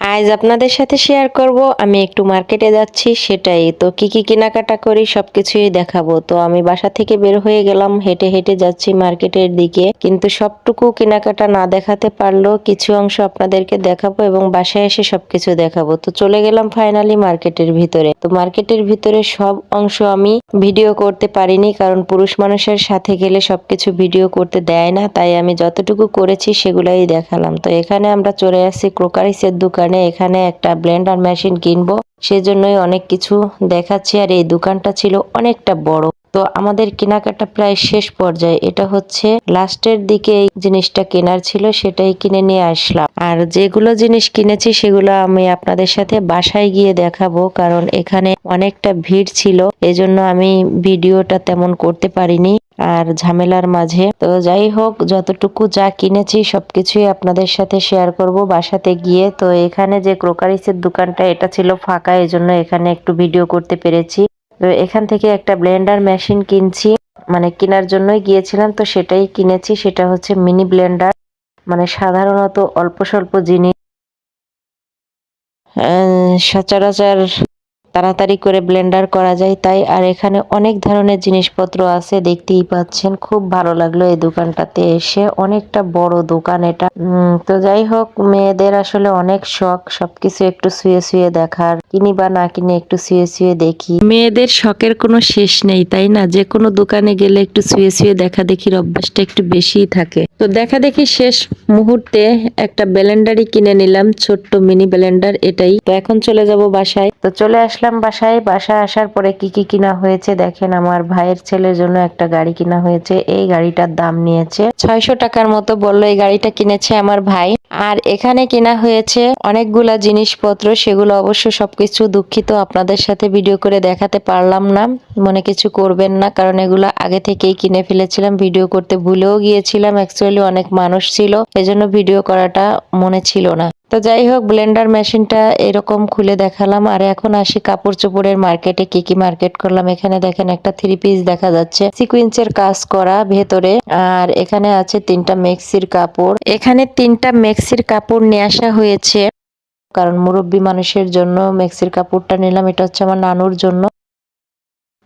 আজ আপনাদের সাথে শেয়ার করব। আমি একটু মার্কেটে যাচ্ছি, সেটাই। তো কি কি কেনাকাটা করি, সবকিছুই দেখাবো। তো আমি বাসা থেকে বের হয়ে গেলাম, হেঁটে হেঁটে যাচ্ছি মার্কেটের দিকে। কিন্তু সবটুকু কেনাকাটা না দেখাতে পারলেও কিছু অংশ আপনাদেরকে দেখাবো এবং বাসায় এসে সবকিছু দেখাবো। তো চলে গেলাম ফাইনালি মার্কেটের ভিতরে। তো মার্কেটের ভিতরে সব অংশ আমি ভিডিও করতে পারিনি, কারণ পুরুষ মানুষের সাথে গেলে সবকিছু ভিডিও করতে দেয় না। তাই আমি যতটুকু করেছি, সেগুলাই দেখালাম। তো এখানে আমরা চলে আসছি ক্রোকারিসের দোকানে। এখানে একটা ব্লেন্ডার মেশিন কিনবো। সেজন্যই অনেক কিছু দেখাচ্ছি আর এই দোকানটা ছিল অনেকটা বড়। তো আমাদের কেনাকাটা প্রায় শেষ পর্যায়ে। এটা হচ্ছে লাস্টের দিকে এই জিনিসটা কেনার ছিল, সেটাই কিনে নিয়ে আসলাম। আর যেগুলো জিনিস কিনেছি, সেগুলো আমি আপনাদের সাথে বাসায় গিয়ে দেখাবো, কারণ এখানে অনেকটা ভিড় ছিল। এজন্য আমি ভিডিওটা তেমন করতে পারিনি। আর ঝামেলার মাঝে। তো যাই হোক, যতটুকু যা কিনেছি সবকিছুই আপনাদের সাথে শেয়ার করব বাসাতে গিয়ে। তো এখানে যে ক্রোকারিসের দোকানটা, এটা ছিল ফাঁকা, এজন্য এখানে একটু ভিডিও করতে পেরেছি। তো এখান থেকে একটা ব্লেন্ডার মেশিন কিনছি। মানে কেনার জন্যই গিয়েছিলাম, তো সেটাই কিনেছি। সেটা হচ্ছে মিনি ব্লেন্ডার মানে সাধারণত অল্প স্বল্প জিনিস। সচরাচর তাড়াতাড়ি করে ব্লেন্ডার করা যায় তাই, আর এখানে অনেক ধরনের জিনিসপত্র আছে, দেখতেই পাচ্ছেন। খুব ভালো লাগল এই দোকানটাতে এসে। অনেকটা বড় দোকান এটা। তো যাই হোক, মেয়েদের আসলে অনেক শখ, সবকিছু একটু শুয়ে শুয়ে দেখার। কিনি বা না কিনে একটু শুয়ে শুয়ে দেখি। মেয়েদের শখের কোনো শেষ নেই, তাই না? যে কোনো দোকানে গেলে একটু শুয়ে শুয়ে দেখা দেখির অভ্যাসটা একটু বেশিই থাকে। তো দেখা দেখি শেষ মুহূর্তে একটা ব্লেন্ডারই কিনে নিলাম, ছোট্ট মিনি ব্লেন্ডার এটাই। তো এখন চলে যাব বাসায়। তো চলে আসলাম বাসায়। বাসায় আসার পরে কি কি কিনা হয়েছে দেখেন, আমার ভাইয়ের ছেলের জন্য একটা গাড়ি কিনা হয়েছে, এই গাড়িটার দাম নিয়েছে ছয়শো টাকার মতো বলল এই গাড়িটা কিনেছে আমার ভাই। আর এখানে কেনা হয়েছে অনেকগুলা জিনিসপত্র, সেগুলো অবশ্য সবকিছু দুঃখিত, আপনাদের সাথে ভিডিও করে দেখাতে পারলাম না, মনে কিছু করবেন না, কারণ এগুলো আগে থেকেই কিনে ফেলেছিলাম ভিডিও করতে ভুলেও গিয়েছিলাম অ্যাকচুয়ালি অনেক মানুষ ছিল, এজন্য ভিডিও করাটা মনে ছিল না। তো যাই হোক ব্লেন্ডার মেশিনটা এরকম খুলে দেখালাম। আর এখন আসি কাপড় চোপড়ের মার্কেটে কি কি মার্কেট করলাম। এখানে দেখেন একটা থ্রি পিস দেখা যাচ্ছে সিকুয়েন্সের কাজ করা ভেতরে। আর এখানে আছে তিনটা মেক্সির কাপড়। এখানে তিনটা মেক্সির কাপড় নিয়ে আসা হয়েছে। কারণ মুরব্বী মানুষের জন্য মেক্সির কাপড়টা নিলাম, এটা হচ্ছে আমার নানুর জন্য।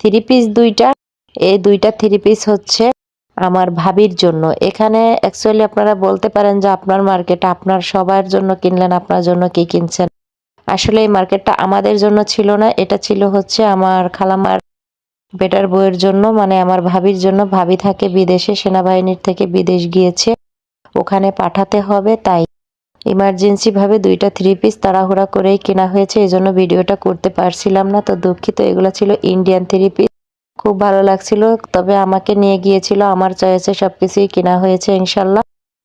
থ্রি পিস দুইটা, এই দুইটা থ্রি পিস হচ্ছে। আমার ভাবির জন্য। এখানে অ্যাকচুয়ালি আপনারা বলতে পারেন যে আপনার মার্কেট আপনার সবার জন্য কিনলেন, আপনার জন্য কি কিনছেন? আসলে এই মার্কেটটা আমাদের জন্য ছিল না, এটা ছিল হচ্ছে আমার খালামার বেটার বইয়ের জন্য মানে আমার ভাবির জন্য। ভাবি থাকে বিদেশে, সেনাবাহিনীর থেকে বিদেশ গিয়েছে, ওখানে পাঠাতে হবে, তাই ইমার্জেন্সি ভাবে দুইটা থ্রি পিস তাড়াহুড়া করেই কেনা হয়েছে এই জন্য ভিডিওটা করতে পারছিলাম না। তো দুঃখিত, এগুলো ছিল ইন্ডিয়ান থ্রি পিস খুব ভালো লাগছিল, তবে আমাকে নিয়ে গিয়েছিল, আমার চয়েসে সবকিছুই কেনা হয়েছে ইনশাল্লাহ।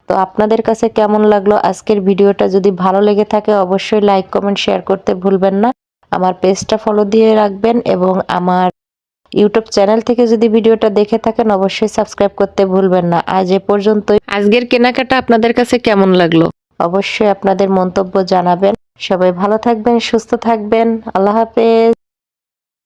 তো আপনাদের কাছে কেমন লাগল আজকের ভিডিওটা? যদি ভালো লেগে থাকে অবশ্যই লাইক, কমেন্ট, শেয়ার করতে ভুলবেন না। আমার পেজটা ফলো দিয়ে রাখবেন এবং আমার ইউটিউব চ্যানেল থেকে যদি ভিডিওটা দেখে থাকেন অবশ্যই সাবস্ক্রাইব করতে ভুলবেন না। আজ এ পর্যন্তই। আজকের কেনাকাটা আপনাদের কাছে কেমন লাগল? অবশ্যই আপনাদের মন্তব্য জানাবেন। সবাই ভালো থাকবেন, সুস্থ থাকবেন। আল্লাহ হাফেজ।